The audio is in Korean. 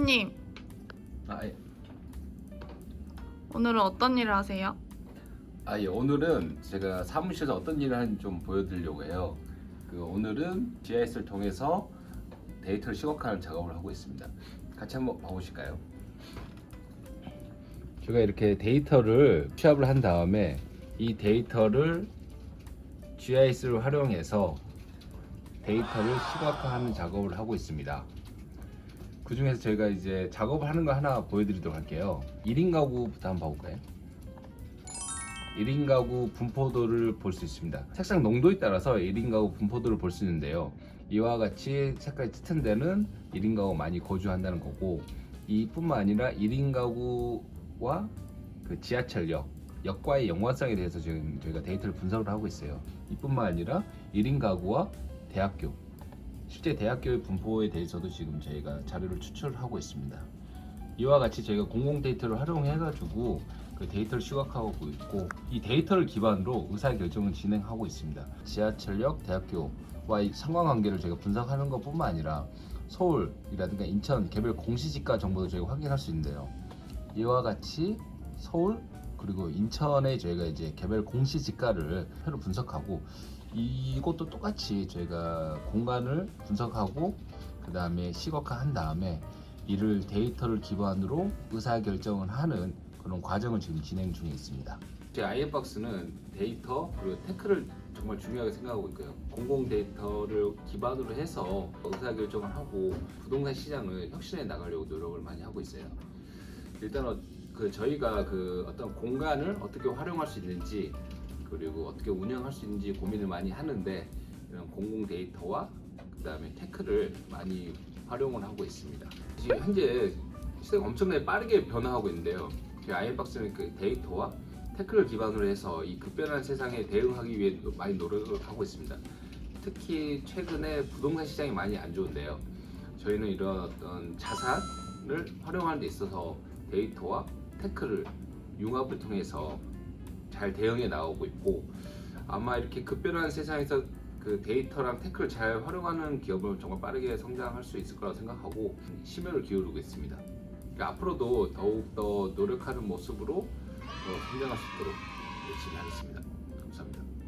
대표님, 아, 예. 오늘은 어떤 일을 하세요? 아, 예. 오늘은 제가 사무실에서 어떤 일을 하는지 좀 보여드리려고 해요. 그 오늘은 GIS를 통해서 데이터를 시각화하는 작업을 하고 있습니다. 같이 한번 봐보실까요? 제가 이렇게 데이터를 취합을 한 다음에 이 데이터를 GIS를 활용해서 데이터를 시각화하는 작업을 하고 있습니다. 그 중에서 저희가 이제 작업을 하는 거 하나 보여드리도록 할게요. 1인 가구부터 한번 봐볼까요? 1인 가구 분포도를 볼 수 있습니다. 색상 농도에 따라서 1인 가구 분포도를 볼 수 있는데요. 이와 같이 색깔이 짙은 데는 1인 가구 많이 거주한다는 거고 이뿐만 아니라 1인 가구와 그 지하철역, 역과의 연관성에 대해서 지금 저희가 데이터를 분석을 하고 있어요. 이뿐만 아니라 1인 가구와 대학교, 실제 대학교의 분포에 대해서도 지금 저희가 자료를 추출하고 있습니다. 이와 같이 저희가 공공 데이터를 활용해가지고 그 데이터를 시각화하고 있고 이 데이터를 기반으로 의사 결정을 진행하고 있습니다. 지하철역, 대학교와의 상관관계를 저희가 분석하는 것뿐만 아니라 서울이라든가 인천 개별 공시지가 정보도 저희가 확인할 수 있는데요. 이와 같이 서울 그리고 인천의 저희가 이제 개별 공시 지가를 표로 분석하고 이것도 똑같이 저희가 공간을 분석하고 그 다음에 시각화한 다음에 이를 데이터를 기반으로 의사 결정을 하는 그런 과정을 지금 진행 중에 있습니다. 제 아이엠박스는 데이터 그리고 테크를 정말 중요하게 생각하고 있고요. 공공 데이터를 기반으로 해서 의사 결정을 하고 부동산 시장을 혁신해 나가려고 노력을 많이 하고 있어요. 일단 어, 그 저희가 그 어떤 공간을 어떻게 활용할 수 있는지 그리고 어떻게 운영할 수 있는지 고민을 많이 하는데 이런 공공 데이터와 그다음에 테크를 많이 활용을 하고 있습니다. 지금 현재 시대가 엄청나게 빠르게 변화하고 있는데요. 아이박스는 그 데이터와 테크를 기반으로 해서 이 급변한 세상에 대응하기 위해 노- 많이 노력을 하고 있습니다. 특히 최근에 부동산 시장이 많이 안 좋은데요. 저희는 이런 어떤 자산을 활용하는 데 있어서 데이터와 테크를 융합을 통해서 잘 대응해 나오고 있고 아마 이렇게 급변하는 세상에서 그 데이터랑 테크를 잘 활용하는 기업은 정말 빠르게 성장할 수 있을 거라고 생각하고 심혈을 기울이고 있습니다. 그러니까 앞으로도 더욱 더 노력하는 모습으로 더 성장할 수 있도록 열심히 하겠습니다. 감사합니다.